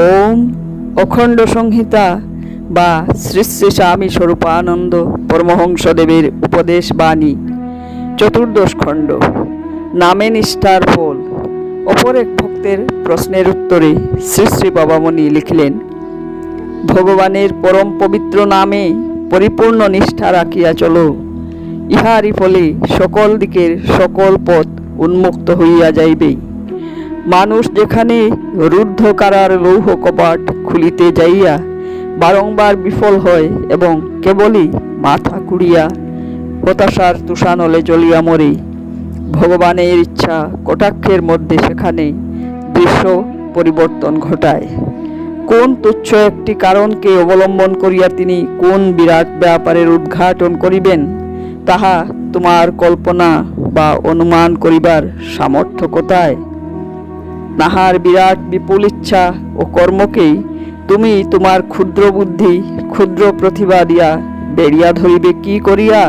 ওম অখণ্ড সংহিতা বা শ্রী শ্রী স্বামী স্বরূপানন্দ পরমহংসদেবের উপদেশ বাণী, চতুর্দশ খণ্ড। নামে নিষ্ঠার ফল। অপর এক ভক্তের প্রশ্নের উত্তরে শ্রী শ্রী বাবামণি লিখলেন, ভগবানের পরম পবিত্র নামে পরিপূর্ণ নিষ্ঠা রাখিয়া চলো। ইহারই ফলে সকল দিকের সকল পথ উন্মুক্ত হইয়া যাইবে। মানুষ যেখানে রুদ্ধ কারার লৌহ কপাট খুলিতে যাইয়া বারংবার বিফল হয় এবং কেবলই মাথা কুড়িয়া হতাশার তুষানলে জ্বলিয়া মরে, ভগবানের ইচ্ছা কটাক্ষের মধ্যে সেখানে দৃশ্য পরিবর্তন ঘটায়। কোন তুচ্ছ একটি কারণকে অবলম্বন করিয়া তিনি কোন বিরাট ব্যাপারের উদ্ঘাটন করিবেন, তাহা তোমার কল্পনা বা অনুমান করিবার সামর্থ্য কোথায়? নাহার বিরাট বিপুল ইচ্ছা ও কর্মকেই তুমি তোমার ক্ষুদ্র বুদ্ধি, ক্ষুদ্র প্রতিভা দিয়া বেরিয়া ধরিবে কি করিয়া?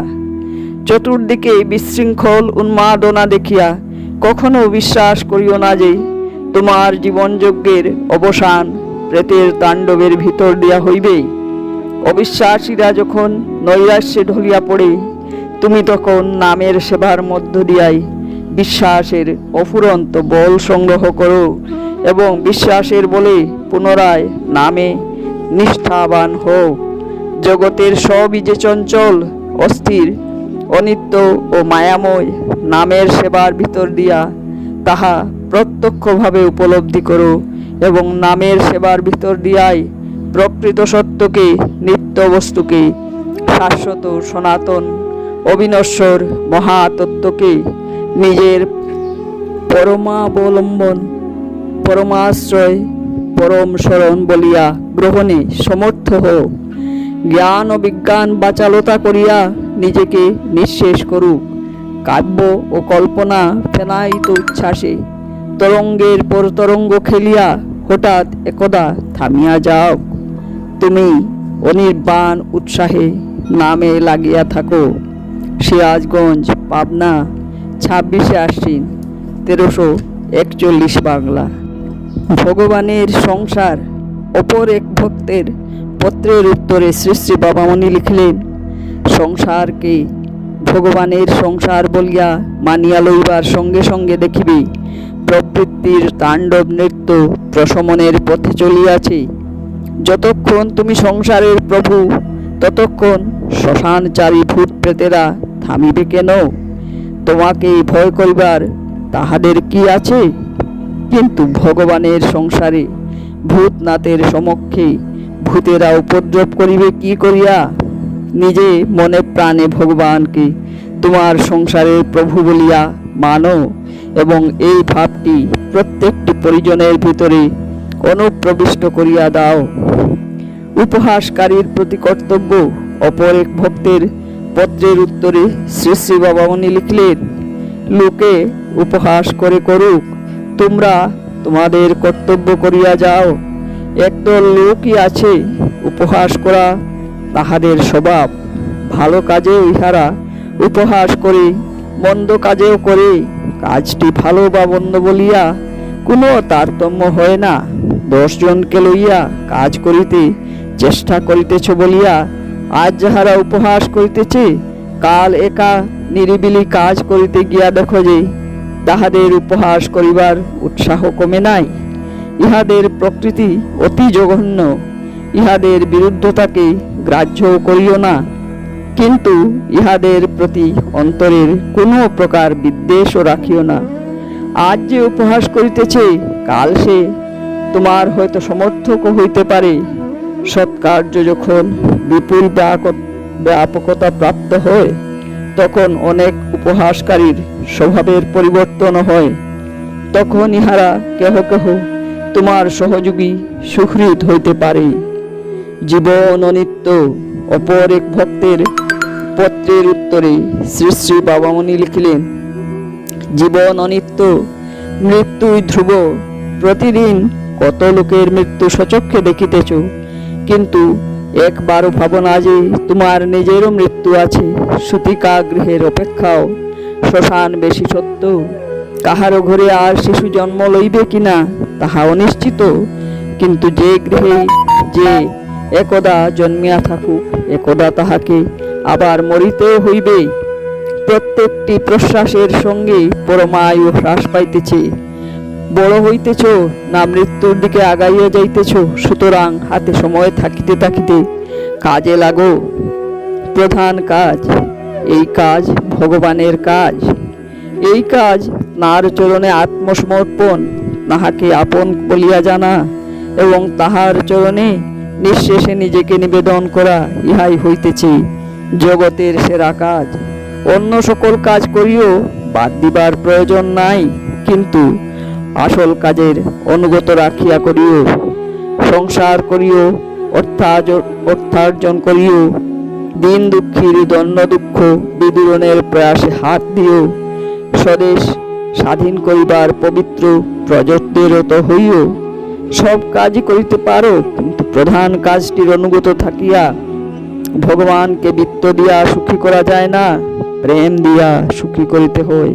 চতুর্দিকে বিশৃঙ্খল উন্মাদনা দেখিয়া কখনো বিশ্বাস করিও না যে তোমার জীবনযজ্ঞের অবসান প্রেতের তাণ্ডবের ভিতর দিয়া হইবে। অবিশ্বাসীরা যখন নৈরাশ্যে ঢলিয়া পড়ে, তুমি তখন নামের সেবার মধ্য দিয়াই বিশ্বাসের অফুরন্ত বল সংগ্রহ করো এবং বিশ্বাসের বলে পুনরায় নামে নিষ্ঠাবান হও। জগতের সবই যে চঞ্চল, অস্থির, অনিত্য ও মায়াময় নামের সেবার ভিতর দিয়া তাহা প্রত্যক্ষভাবে উপলব্ধি করো এবং নামের সেবার ভিতর দিয়াই প্রকৃত সত্যকে, নিত্য বস্তুকে, শাশ্বত সনাতন অবিনশ্বর মহাতত্ত্বকে নিজের পরমাবলম্বন, পরমাশ্রয়, পরম শরণ বলিয়া গ্রহণে সমর্থ হও। জ্ঞান ও বিজ্ঞান বাচালতা করিয়া নিজেকে নিঃশেষ করুক। কাব্য ও কল্পনা ফেনায়িত উচ্ছ্বাসে। তরঙ্গের পর তরঙ্গ খেলিয়া হঠাৎ একদা থামিয়া যাও। তুমি অনির্বাণ উৎসাহে নামে লাগিয়া থাকো। সিরাজগঞ্জ, পাবনা ছাব্বিশে আশ্বিন, তেরোশো একচল্লিশ বাংলা। ভগবানের সংসার, অপর এক ভক্তের পত্রের উত্তরে শ্রী শ্রী বাবামণি লিখলেন, সংসারকে ভগবানের সংসার বলিয়া মানিয়া লইবার সঙ্গে সঙ্গে দেখিবে, প্রবৃত্তির তাণ্ডব নৃত্য প্রশমনের পথে চলিয়াছে। যতক্ষণ তুমি সংসারের প্রভু, ততক্ষণ শ্মশানচারী ভূত প্রেতেরা থামিবে কেন? তোমাকে ভয় করিবার তাহাদের কি আছে? কিন্তু ভগবানের সংসারে ভূতনাথের সমক্ষে ভূতেরা উপদ্রব করিবে কি করিয়া? নিজে মনে প্রাণে ভগবানকে তোমার সংসারের প্রভু বলিয়া মানো এবং এই ভাবটি প্রত্যেকটি পরিজনের ভিতরে অনুপ্রবিষ্ট করিয়া দাও। উপহাসকারীর প্রতি কর্তব্য অপর এক ভক্তের পত্রের উত্তরে শ্রী শ্রী বাবামণি লিখলেন, লোকে উপহাস করে করুক, তোমরা তোমাদের কর্তব্য করিয়া যাও। একদল লোকই আছে উপহাস করা, তাহাদের স্বভাব ভালো কাজে ইহারা উপহাস করে, মন্দ কাজেও করে। কাজটি ভালো বা মন্দ বলিয়া কোনো তারতম্য হয় না। দশজনকে লইয়া কাজ করিতে চেষ্টা করিতেছ বলিয়া আজ যাহারা উপহাস করিতেছে, কাল একা নিরিবিলি কাজ করিতে গিয়া দেখো যে, তাহাদের উপহাস করিবার উৎসাহ কমে নাই। ইহাদের প্রকৃতি অতি জঘন্য, ইহাদের বিরুদ্ধতাকে গ্রাহ্য করিও না। কিন্তু ইহাদের প্রতি অন্তরের কোনো প্রকার বিদ্বেষও রাখিও না। আজ যে উপহাস করিতেছে, কাল সে তোমার হয়তো সমর্থক হইতে পারে। সৎকার্য যখন বিপুল ব্যাপকতা প্রাপ্ত হয়, তখন অনেক উপহাসকারীর স্বভাবের পরিবর্তন হয়। তখন ইহারা কেহ কেহ তোমার সহযোগী সুহৃদ হইতে পারে। জীবন অনিত্য অপর এক ভক্তের পত্রের উত্তরে শ্রী শ্রী বাবামণি লিখিলেন, জীবন অনিত্য, মৃত্যুই ধ্রুব। প্রতিদিন কত লোকের মৃত্যু সচক্ষে দেখিতেছ? কিন্তু একবারও ভাবনা যে তোমার নিজেরও মৃত্যু আছে। সুতিকা গৃহের অপেক্ষাও শ্মশান বেশি সত্য। কাহারও ঘরে আর শিশু জন্ম লইবে কিনা তাহা অনিশ্চিত কিন্তু যে গৃহে যে একদা জন্মিয়া থাকুক, একদা তাহাকে আবার মরিতে হইবে। প্রত্যেকটি প্রশ্বাসের সঙ্গে পরমায়ু হ্রাস পাইতেছে। বড় হইতেছ, না মৃত্যুর দিকে আগাইয়া যাইতেছ, সুতরাং হাতে সময় থাকিতে থাকিতে কাজে লাগো। প্রধান কাজ, এই কাজ ভগবানের কাজ। এই কাজ তাঁর চরণে আত্মসমর্পণ তাহাকে আপন বলিয়া জানা এবং তাহার চরণে নিঃশেষে নিজেকে নিবেদন করা, ইহাই হইতেছে জগতের সেরা কাজ। অন্য সকল কাজ করিও বাদ দিবার প্রয়োজন নাই, কিন্তু আসল কাজের অনুগত রাখিয়া করিও, সংসার করিও অর্থার্জন করিও দিন দুঃখীর দণ্ড দুঃখ বিদূরণের প্রয়াসে হাত দিও, স্বদেশ স্বাধীন করিবার পবিত্র প্রযত্নে রত হইও। সব কাজই করিতে পারো, কিন্তু প্রধান কাজটির অনুগত থাকিয়া ভগবানকে বৃত্ত দিয়া সুখী করা যায় না, প্রেম দিয়া সুখী করিতে হয়।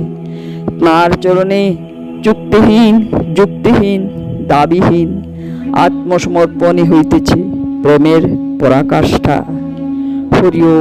তাঁর চরণে চুক্তিহীন যুক্তিহীন দাবিহীন আত্মসমর্পণে হইতেছে প্রেমের পরাকাষ্ঠা। হরিও